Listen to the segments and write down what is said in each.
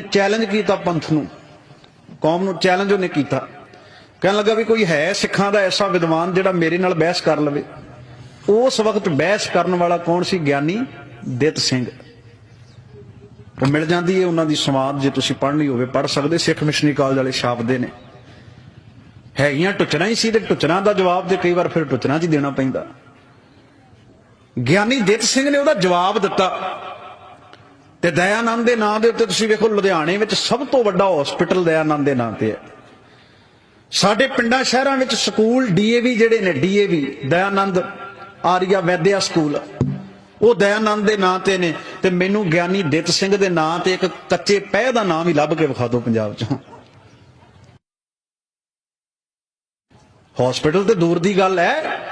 Challenge ਕੀਤਾ ਪੰਥ ਨੂੰ। ਕੌਮ ਨੂੰ ਚੈਲੰਜ ਉਹਨੇ ਕੀਤਾ। ਕਹਿਣ ਲੱਗਾ ਵੀ ਕੋਈ ਹੈ ਸਿੱਖਾਂ ਦਾ ਐਸਾ ਵਿਦਵਾਨ ਜਿਹੜਾ ਮੇਰੇ ਨਾਲ ਬਹਿਸ ਕਰ ਲਵੇ। ਉਸ ਵਕਤ ਬਹਿਸ ਕਰਨ ਵਾਲਾ ਕੌਣ ਸੀ? ਗਿਆਨੀ ਦਿੱਤ ਸਿੰਘ। ਉਹ ਮਿਲ ਜਾਂਦੀ ਹੈ ਉਹਨਾਂ ਦੀ ਸਮਾਦ ਜੇ ਤੁਸੀਂ ਪੜ੍ਹਨੀ ਹੋਵੇ, ਪੜ੍ਹ ਸਕਦੇ। ਸਿੱਖ ਮਿਸ਼ਨਰੀ ਕਾਲਜ ਵਾਲੇ ਛਾਪਦੇ ਨੇ। ਹੈਗੀਆਂ ਟੁਚਣਾ ਹੀ ਸੀ ਤੇ ਟੁਚਣਾ ਦਾ ਜਵਾਬ ਤੇ ਕਈ ਵਾਰ ਫਿਰ ਟੁਚਣਾ 'ਚ ਦੇਣਾ ਪੈਂਦਾ। ਗਿਆਨੀ ਦਿੱਤ ਸਿੰਘ ਨੇ ਉਹਦਾ ਜਵਾਬ ਦਿੱਤਾ। ਤੇ ਦਇਆਨੰਦ ਦੇ ਨਾਂ ਦੇ ਉੱਤੇ ਤੁਸੀਂ ਵੇਖੋ ਲੁਧਿਆਣੇ ਵਿੱਚ ਸਭ ਤੋਂ ਵੱਡਾ ਹਸਪੀਟਲ ਦਇਆਨੰਦ ਦੇ ਨਾਂ ਤੇ ਹੈ। ਸਾਡੇ ਪਿੰਡਾਂ ਸ਼ਹਿਰਾਂ ਵਿੱਚ ਸਕੂਲ ਡੀਏਵੀ ਜਿਹੜੇ ਨੇ ਡੀਏਵੀ ਦਇਆਨੰਦ ਆਰੀਆ ਵੈਦਿਆ ਸਕੂਲ, ਉਹ ਦਇਆਨੰਦ ਦੇ ਨਾਂ ਤੇ ਨੇ ਤੇ ਮੈਨੂੰ ਗਿਆਨੀ ਦਿੱਤ ਸਿੰਘ ਦੇ ਨਾਂ ਤੇ ਇੱਕ ਕੱਚੇ ਪਹਿ ਦਾ ਨਾਮ ਹੀ ਲੱਭ ਕੇ ਵਿਖਾ ਦਿਓ ਪੰਜਾਬ 'ਚੋਂ। ਹਸਪੀਟਲ ਤੇ ਦੂਰ ਦੀ ਗੱਲ ਹੈ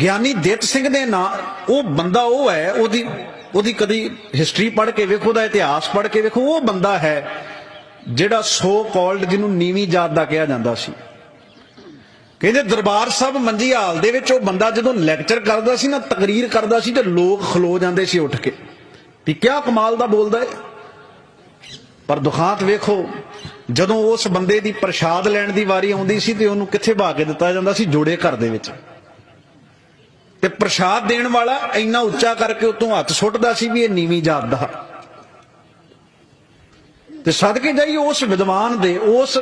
ਗਿਆਨੀ ਦਿੱਤ ਸਿੰਘ ਦੇ ਨਾਂ, ਉਹ ਬੰਦਾ ਉਹ ਹੈ, ਉਹਦੀ ਉਹਦੀ ਕਦੀ ਹਿਸਟਰੀ ਪੜ੍ਹ ਕੇ ਵੇਖੋ ਦਾ ਇਤਿਹਾਸ ਪੜ੍ਹ ਕੇ ਵੇਖੋ, ਉਹ ਬੰਦਾ ਹੈ ਜਿਹੜਾ ਸੋ ਕਾਲਡ ਜਿਹਨੂੰ ਨੀਵੀਂ ਜਾਤ ਦਾ ਕਿਹਾ ਜਾਂਦਾ ਸੀ। ਕਹਿੰਦੇ ਦਰਬਾਰ ਸਾਹਿਬ ਮੰਜੀ ਹਾਲ ਦੇ ਵਿੱਚ ਉਹ ਬੰਦਾ ਜਦੋਂ ਲੈਕਚਰ ਕਰਦਾ ਸੀ ਨਾ, ਤਕਰੀਰ ਕਰਦਾ ਸੀ ਤੇ ਲੋਕ ਖਲੋ ਜਾਂਦੇ ਸੀ ਉੱਠ ਕੇ। ਵੀ ਕਿਆ ਕਮਾਲ ਦਾ ਬੋਲਦਾ ਹੈ ਪਰ ਦੁਖਾਂਤ ਵੇਖੋ, ਜਦੋਂ ਉਸ ਬੰਦੇ ਦੀ ਪ੍ਰਸ਼ਾਦ ਲੈਣ ਦੀ ਵਾਰੀ ਆਉਂਦੀ ਸੀ ਤੇ ਉਹਨੂੰ ਕਿੱਥੇ ਭਾ ਕੇ ਦਿੱਤਾ ਜਾਂਦਾ ਸੀ? ਜੋੜੇ ਘਰ ਦੇ ਵਿੱਚ। ਤੇ ਪ੍ਰਸ਼ਾਦ ਦੇਣ ਵਾਲਾ ਇੰਨਾ ਉੱਚਾ ਕਰਕੇ ਉਤੋਂ ਹੱਥ ਸੁੱਟਦਾ ਸੀ ਵੀ ਇਹ ਨੀਵੀਂ ਜਾਤ ਦਾ। ਤੇ ਸਦਕੇ ਜਾਈ ਉਸ ਵਿਦਵਾਨ ਦੇ, ਉਸ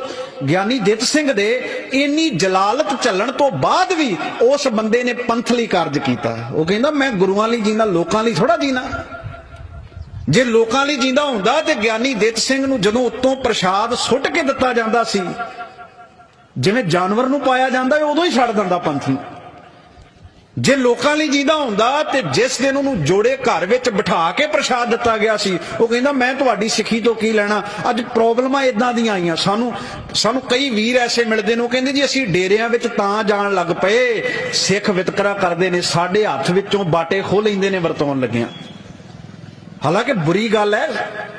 ਗਿਆਨੀ ਦਿੱਤ ਸਿੰਘ ਦੇ ਇੰਨੀ ਜਲਾਲਤ ਚੱਲਣ ਤੋਂ ਬਾਅਦ ਵੀ ਉਸ ਬੰਦੇ ਨੇ ਪੰਥ ਲਈ ਕਾਰਜ ਕੀਤਾ। ਉਹ ਕਹਿੰਦਾ, ਮੈਂ ਗੁਰੂਆਂ ਲਈ ਜੀਣਾ ਲੋਕਾਂ ਲਈ ਥੋੜਾ ਜੀਣਾ ਜੇ ਲੋਕਾਂ ਲਈ ਜੀਂਦਾ ਹੁੰਦਾ ਤੇ ਗਿਆਨੀ ਦਿੱਤ ਸਿੰਘ ਨੂੰ ਜਦੋਂ ਉੱਤੋਂ ਪ੍ਰਸ਼ਾਦ ਸੁੱਟ ਕੇ ਦਿੱਤਾ ਜਾਂਦਾ ਸੀ, ਜਿਵੇਂ ਜਾਨਵਰ ਨੂੰ ਪਾਇਆ ਜਾਂਦਾ, ਉਦੋਂ ਹੀ ਛੱਡ ਦਿੰਦਾ ਪੰਥ। ਨੂੰ ਜੇ ਲੋਕਾਂ ਲਈ ਜੀਂਦਾ ਹੁੰਦਾ ਤੇ ਜਿਸ ਦਿਨ ਉਹਨੂੰ ਜੋੜੇ ਘਰ ਵਿੱਚ ਬਿਠਾ ਕੇ ਪ੍ਰਸ਼ਾਦ ਦਿੱਤਾ ਗਿਆ ਸੀ, ਉਹ ਕਹਿੰਦਾ, ਮੈਂ ਤੁਹਾਡੀ ਸਿੱਖੀ ਤੋਂ ਕੀ ਲੈਣਾ? ਅੱਜ ਪ੍ਰੋਬਲਮਾਂ ਇਦਾਂ ਦੀਆਂ ਆਈਆਂ। ਸਾਨੂੰ ਸਾਨੂੰ ਕਈ ਵੀਰ ਐਸੇ ਮਿਲਦੇ ਨੇ, ਉਹ ਕਹਿੰਦੇ ਜੀ, ਅਸੀਂ ਡੇਰਿਆਂ ਵਿੱਚ ਤਾਂ ਜਾਣ ਲੱਗ ਪਏ। ਸਿੱਖ ਵਿਤਕਰਾ ਕਰਦੇ ਨੇ, ਸਾਡੇ ਹੱਥ ਵਿੱਚੋਂ ਬਾਟੇ ਖੋਹ ਲੈਂਦੇ ਨੇ, ਵਰਤੋਂ ਲੱਗਿਆਂ। ਹਾਲਾਂਕਿ ਬੁਰੀ ਗੱਲ ਹੈ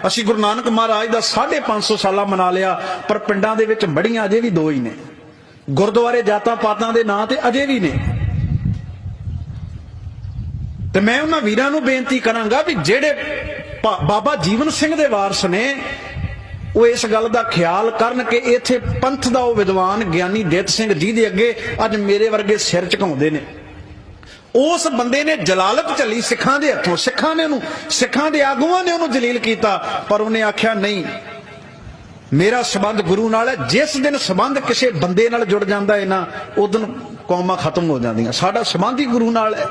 ਅਸੀਂ ਗੁਰੂ ਨਾਨਕ ਮਹਾਰਾਜ ਦਾ 550 ਸਾਲਾ ਮਨਾ ਲਿਆ, ਪਰ ਪਿੰਡਾਂ ਦੇ ਵਿੱਚ ਬੜੀਆਂ ਅਜੇ ਵੀ ਦੋ ਹੀ ਨੇ। ਗੁਰਦੁਆਰੇ ਜਾਤਾਂ ਪਾਤਾਂ ਦੇ ਨਾਂ ਤੇ ਅਜੇ ਵੀ ਨੇ। ਤੇ ਮੈਂ ਉਹਨਾਂ ਵੀਰਾਂ ਨੂੰ ਬੇਨਤੀ ਕਰਾਂਗਾ ਵੀ ਜਿਹੜੇ ਬਾਬਾ ਜੀਵਨ ਸਿੰਘ ਦੇ ਵਾਰਸ ਨੇ, ਉਹ ਇਸ ਗੱਲ ਦਾ ਖਿਆਲ ਕਰਨ ਕਿ ਇੱਥੇ ਪੰਥ ਦਾ ਉਹ ਵਿਦਵਾਨ ਗਿਆਨੀ ਦਿੱਤ ਸਿੰਘ ਜੀ ਦੇ ਅੱਗੇ ਅੱਜ ਮੇਰੇ ਵਰਗੇ ਸਿਰ ਝੁਕਾਉਂਦੇ ਨੇ। ਉਸ ਬੰਦੇ ਨੇ ਜਲਾਲਤ ਚੱਲੀ ਸਿੱਖਾਂ ਦੇ ਹੱਥੋਂ, ਸਿੱਖਾਂ ਨੇ ਉਹਨੂੰ, ਸਿੱਖਾਂ ਦੇ ਆਗੂਆਂ ਨੇ ਉਹਨੂੰ ਜਲੀਲ ਕੀਤਾ, ਪਰ ਉਹਨੇ ਆਖਿਆ, ਨਹੀਂ, ਮੇਰਾ ਸਬੰਧ ਗੁਰੂ ਨਾਲ ਹੈ, ਜਿਸ ਦਿਨ ਸਬੰਧ ਕਿਸੇ ਬੰਦੇ ਨਾਲ ਜੁੜ ਜਾਂਦਾ ਹੈ ਨਾ ਉਦੋਂ ਕੌਮਾਂ ਖਤਮ ਹੋ ਜਾਂਦੀਆਂ, ਸਾਡਾ ਸਬੰਧ ਹੀ ਗੁਰੂ ਨਾਲ ਹੈ।